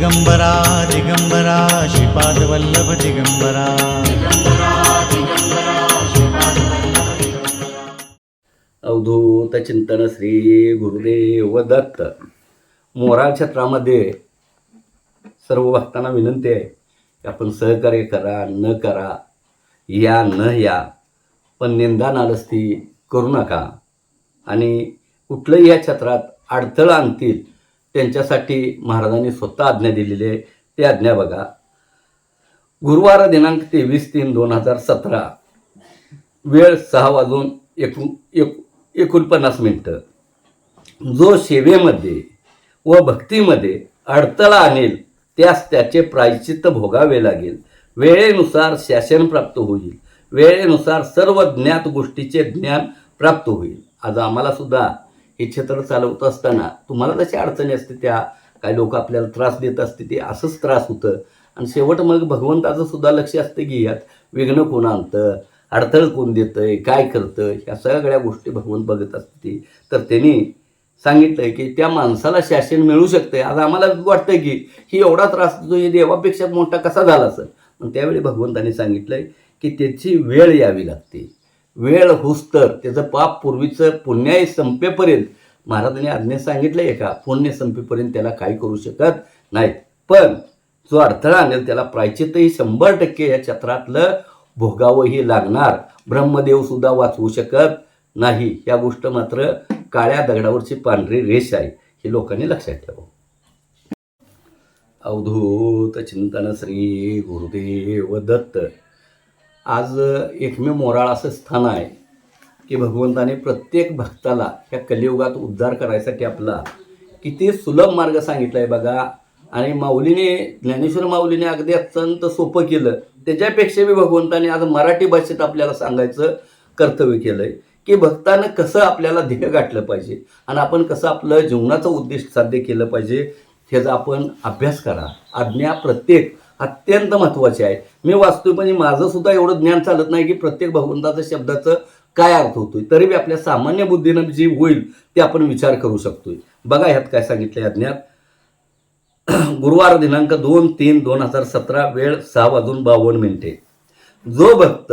दिगंबरा दिगंबरा श्रीपादवल्लभ दिगंबरा. अवधूत चिंतन श्री गुरुदेव दत्त. मोरार क्षेत्रामध्ये सर्व भक्तांना विनंती आहे की आपण सहकार्य करा न करा या न या पण निंदा नालस्ती करू नका. आणि कुठलंही या क्षेत्रात अडथळा आणतील त्यांच्यासाठी महाराजांनी स्वतः आज्ञा दिलेली आहे. ते आज्ञा बघा. गुरुवार दिनांक तेवीस तीन दोन हजार सतरा. वेळ सहा वाजून एकूण एक एकोणपन्नास मिनटं. जो सेवेमध्ये व भक्तीमध्ये अडथळा आणेल त्यास त्याचे प्रायश्चित्त भोगावे लागेल. वेळेनुसार शासन प्राप्त होईल. वेळेनुसार सर्व ज्ञात गोष्टीचे ज्ञान प्राप्त होईल. आज आम्हाला सुद्धा हे क्षेत्र चालवत असताना तुम्हाला जशी अडचणी असते त्या काही लोक आपल्याला त्रास देत असते ते असंच त्रास होतं. आणि शेवट मग भगवंताचं सुद्धा लक्ष असतं की यात विघ्न कोण आणतं अडथळ कोण देतंय काय करतं ह्या सगळ्या गोष्टी भगवंत बघत असते तर त्यांनी सांगितलंय की त्या माणसाला शासन मिळू शकतंय. आज आम्हाला वाटतं की ही एवढा त्रास देतो हे देवापेक्षा मोठा कसा झाला असेल? पण त्यावेळी भगवंताने आहे की त्याची वेळ यावी लागते. वेळ होस तर त्याचं पाप पूर्वीचं पुण्याही संपेपर्यंत महाराजांनी आज्ञा सांगितलंय का? पुण्य संपेपर्यंत त्याला काही करू शकत नाहीत पण जो अडथळा आणेल त्याला प्रायचितही शंभर टक्के या क्षेत्रातलं भोगावंही लागणार. ब्रह्मदेव सुद्धा वाचवू शकत नाही. या गोष्ट मात्र काळ्या दगडावरची पांढरी रेष आहे. हे लोकांनी लक्षात ठेवावं अवधूत चिंतन श्री गुरुदेव दत्त. आज एकमेव मोराळ असं स्थान आहे. की भगवंताने प्रत्येक भक्ताला या कलियुगात उद्धार करायसाठी आपला किती सुलभ मार्ग सांगितला आहे बघा. आणि माऊलीने ज्ञानेश्वर माऊलीने अगदी अत्यंत सोपं केलं. त्याच्यापेक्षा बी भगवंताने आज मराठी भाषेत आपल्याला सांगायचं कर्तव्य केलं आहे की भक्तानं कसं आपल्याला ध्येय गाठलं पाहिजे आणि आपण कसं आपलं जीवनाचं उद्दिष्ट साध्य केलं पाहिजे ह्याचा आपण अभ्यास करा. आज्ञा प्रत्येक अत्यंत महत्त्वाचे आहे. मी वाचतोय म्हणजे माझं सुद्धा एवढं ज्ञान चालत नाही की प्रत्येक भगवंताचं शब्दाचं काय अर्थ होतोय. तरी बी आपल्या सामान्य बुद्धीनं जी होईल ते आपण विचार करू शकतोय. बघा ह्यात काय सांगितलंय अज्ञात. गुरुवार दिनांक दोन तीन दोन हजार सतरा वेळ सहा वाजून बावन्न मिनिटे. जो भक्त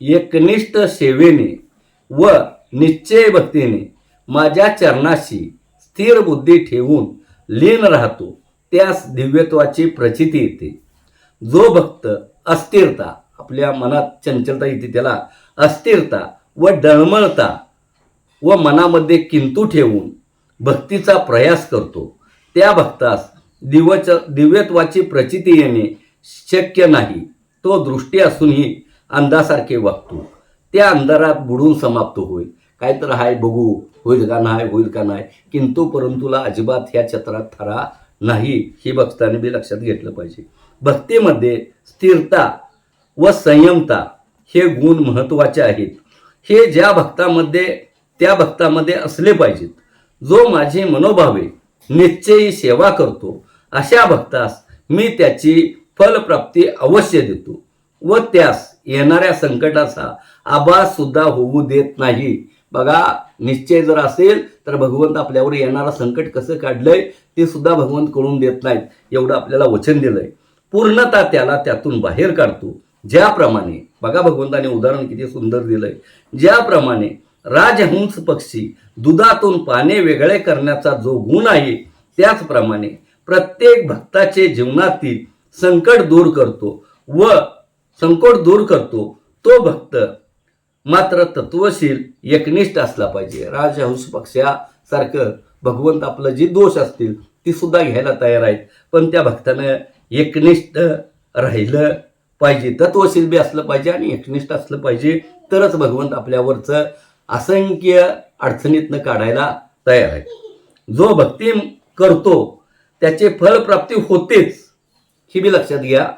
एकनिष्ठ सेवेने व निश्चय भक्तीने माझ्या चरणाशी स्थिर बुद्धी ठेवून लीन राहतो त्यास दिव्यत्वाची प्रचिती येते. जो भक्त अस्थिरता आपल्या मनात चंचलता येते त्याला अस्थिरता व डळमळता व मनामध्ये किंतू ठेवून भक्तीचा प्रयास करतो. त्या भक्तास दिवच दिव्यत्वाची प्रचिती येणे शक्य नाही. तो दृष्टी असूनही अंधासारखे वागतो. त्या अंधारात बुडून समाप्त होईल. काय तर हाय बघू होईल का नाही होईल का नाही. किंतु परंतुला अजिबात ह्या क्षेत्रात थरा नाही. ही भक्ताने बी लक्षात घेतलं पाहिजे. भक्तीमध्ये स्थिरता व संयमता हे गुण महत्त्वाचे आहेत. हे ज्या भक्तामध्ये त्या भक्तामध्ये असले पाहिजेत. जो माझे मनोभावे निश्चयी सेवा करतो अशा भक्तास मी त्याची फलप्राप्ती अवश्य देतो व त्यास येणाऱ्या संकटाचा आभास सुद्धा होऊ देत नाही. बघा निश्चय जर असेल तर भगवंत आपल्यावर येणारा संकट कसं काढलंय ते सुद्धा भगवंत कळून देत नाहीत. एवढं आपल्याला वचन दिलंय. पूर्णता त्याला त्यातून बाहेर काढतो. ज्याप्रमाणे बघा भगवंताने उदाहरण किती सुंदर दिलंय. ज्याप्रमाणे राजहंस पक्षी दुधातून पाने वेगळे करण्याचा जो गुण आहे त्याचप्रमाणे प्रत्येक भक्ताचे जीवनातील संकट दूर करतो व संकट दूर करतो तो भक्त मात्र तत्वशील एकनिष्ठ असला पाहिजे. राजहंस पक्षासारखं भगवंत आपलं जी दोष असतील ती सुद्धा घ्यायला तयार आहेत. पण त्या भक्तानं एकनिष्ठ राहिलं पाहिजे. तत्वशील बी असलं पाहिजे आणि एकनिष्ठ असलं पाहिजे. तरच भगवंत आपल्यावरचं असंख्य अडचणीतनं काढायला तयार आहे. जो भक्ती करतो त्याचे फळप्राप्ती होतेच ही बी लक्षात घ्या.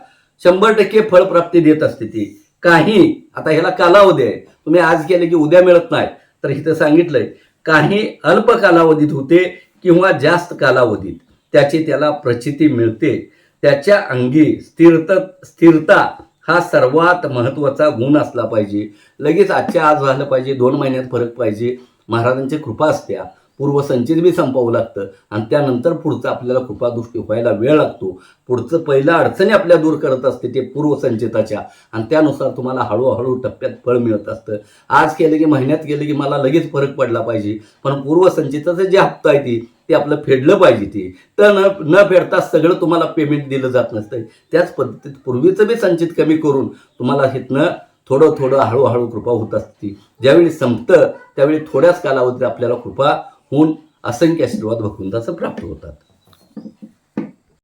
शंभर टक्के फळप्राप्ती देत असते ती. काही आता ह्याला कालावधी आहे. तुम्ही आज केले की उद्या मिळत नाही. तर इथं सांगितलंय काही अल्प कालावधीत होते किंवा जास्त कालावधीत. त्याची त्याला प्रचिती मिळते. त्याच्या अंगी स्थिरता स्थिरता हा सर्वात महत्त्वाचा गुण असला पाहिजे. लगेच आजच्या आज झालं पाहिजे दोन महिन्यात फरक पाहिजे. महाराजांची कृपा असत्या पूर्वसंचित बी संपवावं लागतं. आणि त्यानंतर पुढचं आपल्याला कृपादृष्टी व्हायला वेळ लागतो. पुढचं पहिल्या अडचणी आपल्या दूर करत असते ते पूर्वसंचिताच्या. आणि त्यानुसार तुम्हाला हळूहळू टप्प्यात फळ मिळत असतं. आज केलं की महिन्यात केलं की मला लगेच फरक पडला पाहिजे. पण पूर्वसंचिताचं जे हप्ता आहे ती ते आपलं फेडलं पाहिजे ते. तर न न फेडता सगळं तुम्हाला पेमेंट दिलं जात नसतं त्याच पद्धतीत पूर्वीचं बी संचित कमी करून तुम्हाला हिथनं थोडं थोडं हळूहळू कृपा होत असते. ज्यावेळी संपतं त्यावेळी थोड्याच कालावधीत आपल्याला कृपा होऊन असंख्य आशीर्वाद भगवंताचं प्राप्त होतात.